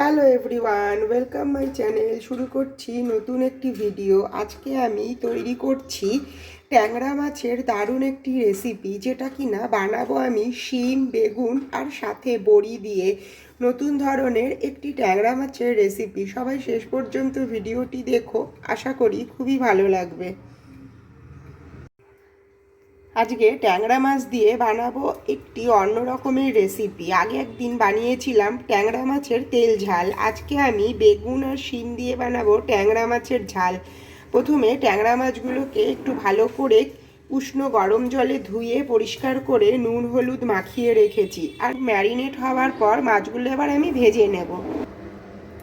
Hello everyone, welcome my channel. শুরু করছি নতুন একটি ভিডিও। আজকে আমি তৈরি করছি ট্যাংরা মাছের দারুণ একটি রেসিপি যেটা কিনা বানাবো আমি শিম, বেগুন আর সাথে বড়ি দিয়ে। নতুন ধরনের একটি ট্যাংরা মাছের রেসিপি সবাই শেষ পর্যন্ত ভিডিওটি দেখো। আশা করি খুবই ভালো লাগবে। আজকে ট্যাংরা মাছ দিয়ে বানাবো একটি অন্য রকমের রেসিপি আগে একদিন বানিয়েছিলাম ট্যাংরা মাছের তেল ঝাল। আজকে আমি বেগুন আর শিম দিয়ে বানাবো ট্যাংরা মাছের ঝাল। প্রথমে ট্যাংরা মাছগুলোকে একটু ভালো করে উষ্ণ গরম জলে ধুয়ে পরিষ্কার করে নুন, হলুদ মাখিয়ে রেখেছি। আর ম্যারিনেট হওয়ার পর মাছগুলো এবার আমি ভেজে নেব।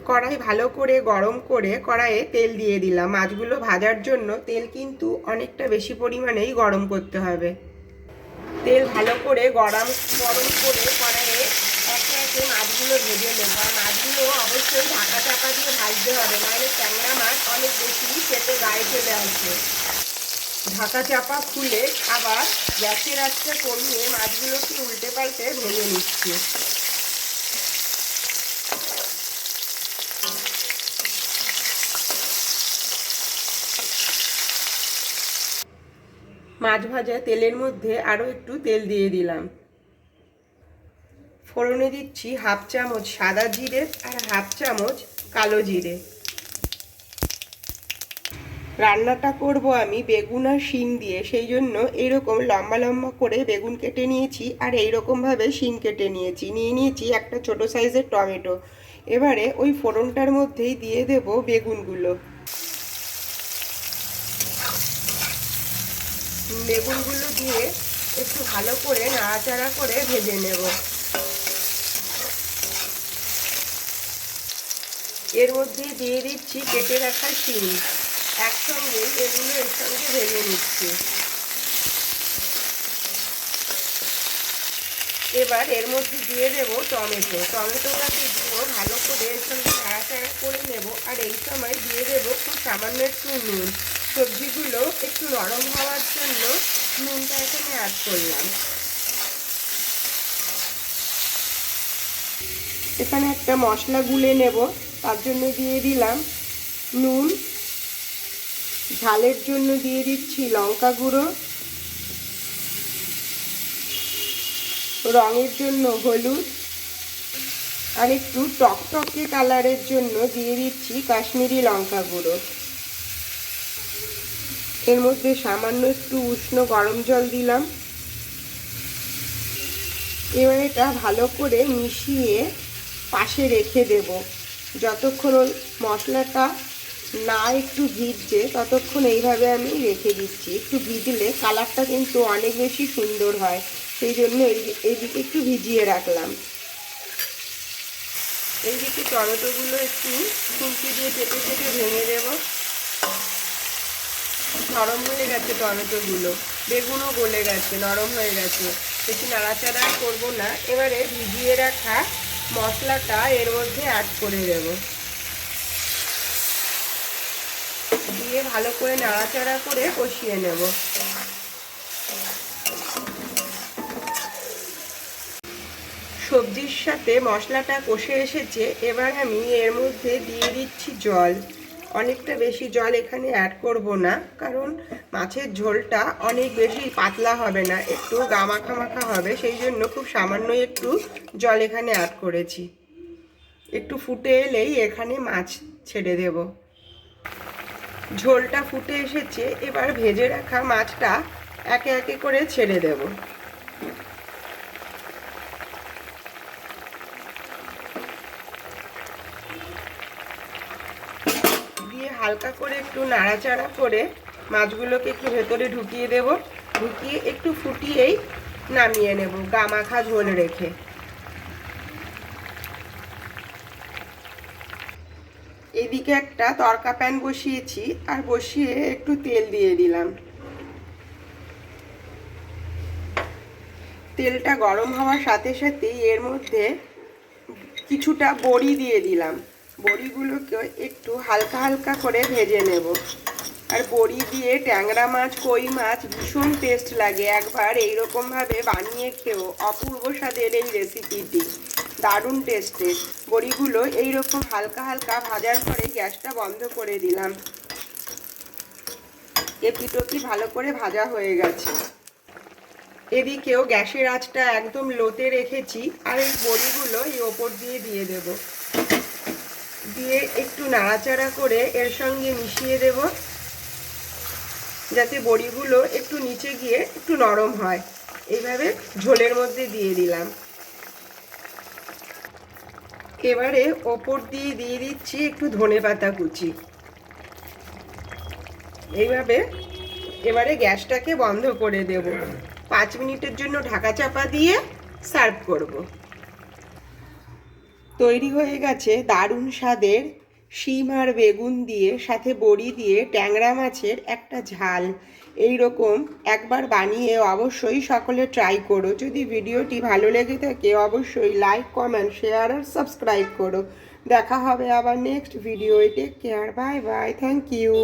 কড়াই ভালো করে গরম করে কড়াইয়ে তেল দিয়ে দিলাম। মাছগুলো ভাজার জন্য তেল কিন্তু অনেকটা বেশি পরিমাণেই গরম করতে হবে। তেল ভালো করে গরম গরম করে কড়াইয়ে একে একে মাছগুলো ভেজে নেব। আর মাছগুলো অবশ্যই ঢাকা চাপা দিয়ে ভাজতে হবে, নাহলে ট্যাংরা মাছ অনেক বেশি খেতে গায়ে চলে আসে ঢাকা চাপা খুলে আবার গ্যাসের আঁচটা কমিয়ে মাছগুলোকে উল্টে পাল্টে ভেজে নিচ্ছি। মাছ ভাজা তেলের মধ্যে আরও একটু তেল দিয়ে দিলাম। ফোড়নে দিচ্ছি হাফ চামচ সাদা জিরে আর হাফ চামচ কালো জিরে। রান্নাটা করব আমি বেগুন আর শিম দিয়ে, সেই জন্য এইরকম লম্বা লম্বা করে বেগুন কেটে নিয়েছি আর এইরকমভাবে শিম কেটে নিয়েছি। নিয়ে নিয়েছি একটা ছোট সাইজের টমেটো। এবারে ওই ফোড়নটার মধ্যেই দিয়ে দেব বেগুনগুলো। বেগুনগুলো দিয়ে একটু ভালো করে নাড়াচাড়া করে ভেজে নেব। এর মধ্যে দিয়ে দিচ্ছি কেটে রাখা শিম। একসঙ্গে এগুলো এর সঙ্গে ভেজে নিচ্ছি। এবার এর মধ্যে দিয়ে দেব টমেটো। টমেটোটাকে দিয়েও ভালো করে এর সঙ্গে নাড়াচাড়া করে নেব। আর এই সময় দিয়ে দেবো খুব সামান্য একটু নুন। সবজিগুলো একটু নরম হওয়ার জন্য নুনটা এখানে অ্যাড করলাম। এখানে একটা মশলা গুলে নেব, তার জন্য দিয়ে দিলাম নুন। ঝালের জন্য দিয়ে দিচ্ছি লঙ্কা গুঁড়ো। রঙের জন্য হলুদ। আর একটু টকটকে কালারের জন্য দিয়ে দিচ্ছি কাশ্মীরি লঙ্কা গুঁড়ো। এর মধ্যে সামান্য একটু উষ্ণ গরম জল দিলাম। এবার এটা ভালো করে মিশিয়ে পাশে রেখে দেব। যতক্ষণ মশলাটা না একটু ভিজছে, ততক্ষণ এইভাবে আমি রেখে দিচ্ছি। একটু ভিজলে কালারটা কিন্তু অনেক বেশি সুন্দর হয়। সেই জন্য এইদিকে একটু ভিজিয়ে রাখলাম। এইদিকে টমেটোগুলো একটু খুন্তি দিয়ে চেপে চেপে ভেঙে দেবো। নরম হয়ে গেছে টমেটোগুলো। বেগুনও গলে গেছে, নরম হয়ে গেছে। বেশি নাড়াচাড়া করব না। এবারে ভিজিয়ে রাখা মশলাটা এর মধ্যে অ্যাড করে দেব। দিয়ে ভালো করে নাড়াচাড়া করে কষিয়ে নেব। সবজির সাথে মশলাটা কষে এসেছে। এবার আমি এর মধ্যে দিয়ে দিচ্ছি জল। অনেকটা বেশি জল এখানে অ্যাড করব না, কারণ মাছের ঝোলটা অনেক বেশি পাতলা হবে না, একটু গামাখা মাখা হবে, সেই জন্য খুব সামান্য একটু জল এখানে অ্যাড করেছি। একটু ফুটে এলেই এখানে মাছ ছেড়ে দেব। ঝোলটা ফুটে এসেছে, এবার ভেজে রাখা মাছটা একে একে করে ছেড়ে দেবো দিয়ে হালকা করে একটু নাড়াচাড়া করে মাছগুলোকে একটু ভেতরে ঢুকিয়ে দেব। ঢুকিয়ে একটু ফুটিয়েই নামিয়ে নেব, গা মাখা ঝোল রেখে। এদিকে একটা তরকা প্যান বসিয়েছি, আর বসিয়ে একটু তেল দিয়ে দিলাম। তেলটা গরম হওয়ার সাথে সাথে এর মধ্যে কিছুটা বড়ি দিয়ে দিলাম। বড়িগুলোকে একটু হালকা হালকা করে ভেজে নেব। আর বড়ি দিয়ে ট্যাংরা মাছ, কই মাছ ভীষণ টেস্ট লাগে। একবার এইরকমভাবে বানিয়ে খেও। অপূর্ব স্বাদের এই রেসিপিটি দারুণ টেস্টের বড়িগুলো এইরকম হালকা হালকা ভাজার পরে গ্যাসটা বন্ধ করে দিলাম। এপিটোপি ভালো করে ভাজা হয়ে গেছে। এদিকেও গ্যাসের আঁচটা একদম লোতে রেখেছি। আর এই বড়িগুলো এই ওপর দিয়ে দিয়ে দেব। দিয়ে একটু নাড়াচাড়া করে এর সঙ্গে মিশিয়ে দেব, যাতে বড়িগুলো একটু নিচে গিয়ে একটু নরম হয়। এইভাবে ঝোলের মধ্যে দিয়ে দিলাম। এবারে ওপর দিয়ে দিয়ে দিচ্ছি একটু ধনে পাতা কুচি। এইভাবে এবারে গ্যাসটাকে বন্ধ করে দেব। পাঁচ মিনিটের জন্য ঢাকা চাপা দিয়ে সার্ভ করব। তৈরি হয়ে গেছে দারুণ স্বাদের শিম আর বেগুন দিয়ে, সাথে বড়ি দিয়ে, ট্যাংরা মাছের একটা ঝাল। এই রকম একবার বানিয়ে অবশ্যই সকলে ট্রাই করো। যদি ভিডিওটি ভালো লেগে থাকে, অবশ্যই লাইক কমেন্ট শেয়ার আর সাবস্ক্রাইব করো। দেখা হবে আবার next video take care bye bye thank you